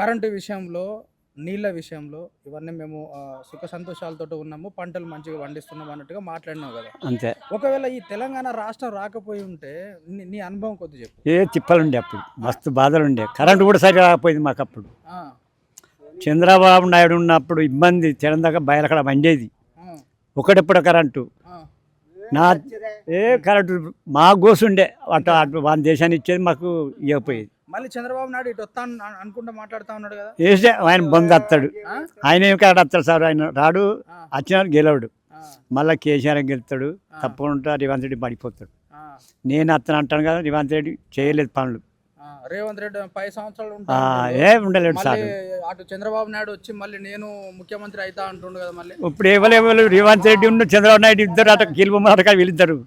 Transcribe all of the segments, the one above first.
Current విషయంలో నీళ్ళ విషయంలో ఇవన్నీ మేము సుఖ సంతోషాలతో ఉన్నాము. పంటలు మంచిగా పండిస్తున్నాం అన్నట్టుగా మాట్లాడినావు కదా. అంతే. ఒకవేళ ఈ తెలంగాణ రాష్ట్రం రాకపోయి ఉంటే నీ- అనుభవం కొద్ది చెప్పు. ఏ తిప్పలుండే అప్పుడు. మస్తు బాధలుండే. కరెంటు కూడా సరిగా రాకపోయింది మాకు అప్పుడు చంద్రబాబు నాయుడు ఉన్నప్పుడు ఇబ్బంది తెలంగాణ బయలకడ మండేది ఆ, ఒకటెప్పుడు కరెంటు. నా ఏ కరెంటు మా గోసుండే. అటు అటు వాళ్ళ దేశాన్ని ఇచ్చేది మాకు ఇవ్వకపోయేది. మళ్ళీ చంద్రబాబు నాయుడు ఇటు వస్తా అన్- అనుకుంటా మాట్లాడుతా ఉన్నాడు కదా? వేస్తే ఆయన బంద్ వస్తాడు? ఆయన ఏం కాడ వస్తాడు సార్? ఆయన రాడు వచ్చిన గెలవడు. మళ్ళీ కేసీఆర్ గెలుస్తాడు? ఆ. తప్పకుండా రేవంత్ రెడ్డి పడిపోతాడు. నేను అతను అంటాను కదా రేవంత్ రెడ్డి చేయలేదు పనులు. రేవంత్ రెడ్డి పది సంవత్సరాలు ఏ ఉండలేడు సార్. అటు చంద్రబాబు నాయుడు వచ్చి మళ్ళీ నేను ముఖ్యమంత్రి అవుతా అంటుండు కదా మళ్ళీ? ఇప్పుడు ఎవరు రేవంత్ రెడ్డి ఉన్న చంద్రబాబు నాయుడు ఇద్దరు అట గెలుపు అటక వెళ్తారు?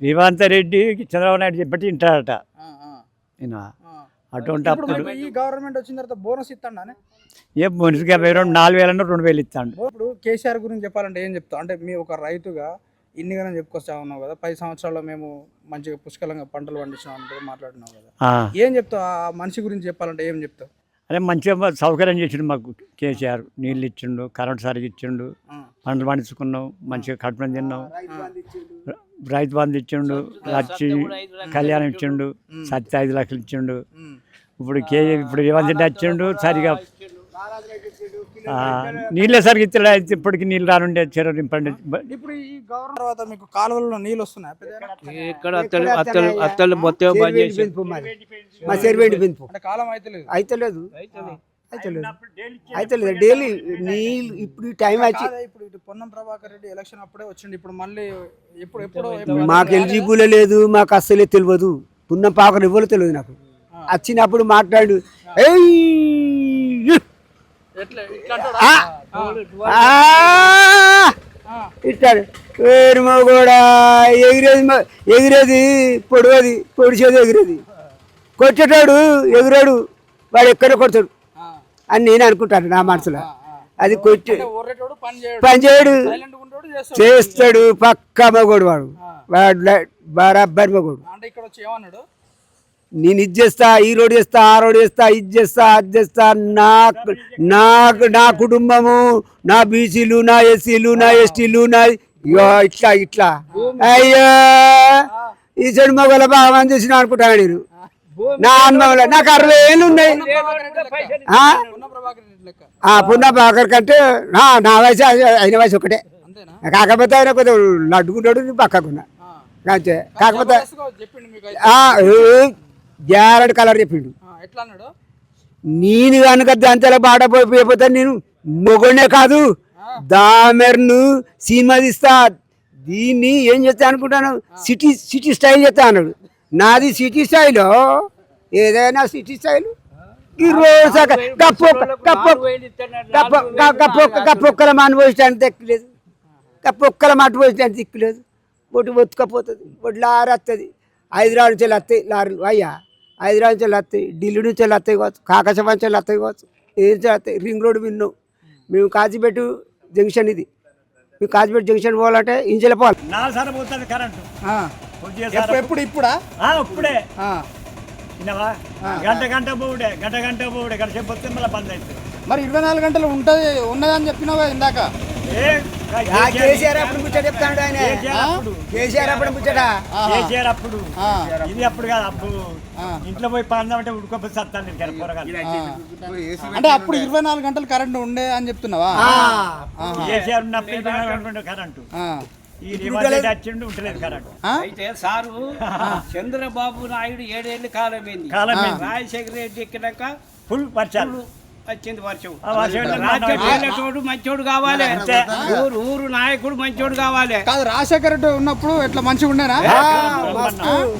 రేవంత్ రెడ్డి చంద్రబాబు నాయుడు చెప్పి. ఆ. అటువంటి అప్పుడు ఈ గవర్నమెంట్ వచ్చిన తర్వాత బోనస్ ఇస్తాడానే ఏ యాభై రెండు నాలుగు వేల రెండు వేలు ఇస్తాడు. ఇప్పుడు కేసీఆర్ గురించి చెప్పాలంటే ఏం చెప్తావు? అంటే మీ ఒక రైతుగా ఇన్నిగానే చెప్పుకొస్తా ఉన్నావు కదా పది సంవత్సరాల్లో మేము మంచిగా పుష్కలంగా పంటలు పండించినాం అంటే మాట్లాడినావు కదా. ఏం చెప్తావు? ఆ మనిషి గురించి చెప్పాలంటే ఏం చెప్తావు? అదే మంచిగా సౌకర్యం చేసిండు మాకు కేసీఆర్. నీళ్ళు ఇచ్చిండు కరెంట్ సరిగ్గా ఇచ్చిండు పంటలు పండించుకున్నాం మంచిగా కడుపున తిన్నాం. రైతు బంధు ఇచ్చిండు. లచ్చి కళ్యాణం ఇచ్చిండు. సత్య ఐదు లక్షలు ఇచ్చిండు. ఇప్పుడు కే ఇప్పుడు రేవంత్ రెడ్డి వచ్చిండు సరిగా నీళ్ళే సరిగ్గా ఇత్తలే అయితే ఇప్పటికి నీళ్ళు రానుండే చెరువు నింపండి. ఇప్పుడు ఈ గవర్నమెంట్ తర్వాత మీకు కాలువలలో నీళ్ళు వస్తున్నాయి? ఇక్కడ అత్తలు అత్తలు అత్తలు మొత్తం బంద్ చేసి మా చెరువేండి పెంపు. అంటే కాలం అయితే లేదు. అయితే లేదు. అయితే లేదు. అయితే లేదు. డైలీ నీళ్ళు ఇప్పుడు ఈ టైం వచ్చి ఇప్పుడు ఇటు పొన్నం ప్రభాకర్ రెడ్డి ఎలక్షన్ అప్పుడే వచ్చిండు. ఇప్పుడు మళ్ళీ ఎప్పుడు ఎప్పుడు ఎప్పుడు- మాకు ఎలిజిబుల్ లేదు మాకు అస్సలే తెలియదు. పున్న పాకరు ఇవ్వలో తెలియదు నాకు. వచ్చినప్పుడు మాట్లాడు. "ఏయ్!" ఎట్లా? ఇట్లా అంటాడా? ఆ! ఆ! ఇట్టాడు. వేరు కూడా ఎగిరేది ఎగిరేది పొడవది పొడిచేది ఎగిరేది. కొట్టేటాడు ఎగిరాడు వాడు ఎక్కడ కొడతాడు. అని నేను అనుకుంటాను నా మనసులో. అది కొట్టి అంటే ఒర్రేటోడు పని చేయడు. పని చేయడు. సైలెంట్ ఉంటాడు చేస్తాడు పక్క మగోడు వాడు. వాడు బరాబర్ మగోడు. అంటే ఇక్కడ వచ్చి ఏమన్నాడు? నేను ఇది చేస్తా ఈ రోడ్ చేస్తా ఆ రోడ్ చేస్తా ఇది చేస్తా అది చేస్తా. నాకు నాకు నా కుటుంబము నా బీసీలు నా ఎస్సీలు నా ఎస్టీలు నా ఇట్లా ఇట్లా. అయ్యో! ఈ చెడు మగల బాగా చేసిన అనుకుంటాను నేను. నా అనుభవంలో నాకు అరవై ఏళ్ళు ఉన్నాయి. ఆ? పొన్నం ప్రభాకర్ కంటే నా నా వయసు అయిన వయసు ఒకటే. కాకపోతే ఆయన కొద్దిగా లడ్డుకుంటాడు పక్కకున్నా. అంతే. కాకపోతే గ్యారెడ్ కలర్ చెప్పిండు. ఆ, ఎట్లా అన్నాడు? నేను కనుక దంతలో బాట పోయిపోతే నేను మొగనే కాదు. దామెర్ను సినిమా తీస్తా. దీన్ని ఏం చేస్తా అనుకుంటాను? సిటీ సిటీ స్టైల్ చేస్తా అన్నాడు. నాది సిటీ స్టైల్. ఏదైనా సిటీ స్టైల్. ఈ రోజు కప్పొక్కల మాట పోయించడానికి తెక్కలేదు. కప్పొక్కల మాట పోయించడానికి దిక్కులేదు బొట్టు బొత్తుకపోతుంది బొట్టు లారీ వస్తుంది హైదరాబాద్ నుంచి వస్తాయి లారీలు. అయ్యా. హైదరాబాద్ నుంచి వస్తాయి ఢిల్లీ నుంచి వస్తాయి కావచ్చు కాకశ నుంచి వస్తాయి కావచ్చు ఏ నుంచి వస్తాయి రింగ్ రోడ్ విన్నాం. మేము కాజీపేట జంక్షన్ ఇది. మేము కాజీపేట జంక్షన్ పోవాలంటే ఇంజల పోవాలి. నాలుగు సార్లు పోతుంది కరెంటు. ఎప్పుడు ఇప్పుడా? ఆ, ఇప్పుడే. విన్నావా గంట గంట పోవుడే గంట గంట పోవుడే గంట సేపు వస్తే మళ్ళీ బంద్ అవుతుంది మరి ఇరవై నాలుగు గంటలు ఉంటుంది ఉన్నదని చెప్పినావు ఇందాక. ఏ కేసీఆర్ అప్పుడు ముచ్చట చెప్తాడు ఆయన. కేసీఆర్ అప్పుడు ముచ్చట. కేసీఆర్ అప్పుడు? ఇది అప్పుడు కాదు అప్పుడు. ఇంట్లో పోయి పందామంటే ఉడుకోపోతే సత్తాను. అంటే అప్పుడు ఇరవై నాలుగు గంటలు కరెంట్ ఉండే అని చెప్తున్నావా? కేసీఆర్ ఉన్నప్పుడు ఇరవై నాలుగు గంటలు ఉండే కరెంటు? అయితే సారు చంద్రబాబు నాయుడు ఏడేళ్ళు కాలం ఏంది కాలం ఏంది? రాజశేఖర రెడ్డి ఎక్కినాక ఫుల్ వర్షాలు. వచ్చింది వర్షం. ఆ వర్షం ఏంటో రాజ్యం నాన్న ఏలేటోడు మంచోడు కావాలి. ఊరు ఊరు నాయకుడు మంచోడు కావాలి. కాదు రాజశేఖర రెడ్డి ఉన్నప్పుడు ఎట్లా మంచిగా ఉండేనా?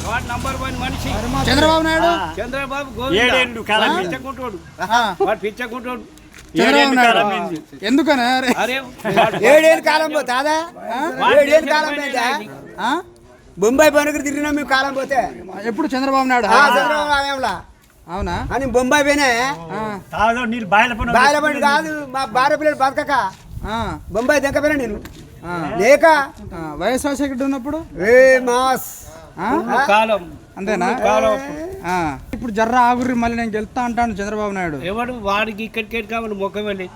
వాడు నంబర్ వన్ మనిషి. చంద్రబాబు నాయుడు? చంద్రబాబు? పిచ్చకుంటోడు. ఆ, వాడు పిచ్చకుంటోడు. నాయుడు? ఎందుకనే? ఏడేళ్ళు కాలం పోతాదా ఏడేళ్ళు కాలం? బొంబాయి పనుకు తిరిగినాం మేము కాలం పోతే? ఎప్పుడు చంద్రబాబు నాయుడు? ఆ చంద్రబాబు రామేంలా. అవునా? అని బొంబాయి పోయినా? తాగదో నీళ్ళు బాయిల పని బాయిల పని కాదు మా భార్య పిల్లలు బతకక. ఆ, బొంబాయి దింకపోయినా నేను. లేక ఆ, వైఎస్ రాజశేఖర రెడ్డి ఉన్నప్పుడు? ఏ మాస్. ఆ? కాలం. అంతేనా? ఆ. ఇప్పుడు జర్ర ఆగుర్రి మళ్ళీ నేను గెలుస్తా అంటాను చంద్రబాబు నాయుడు. ఎవడు? వాడికి ఇక్కడికి కావాలి ముఖం వెళ్ళి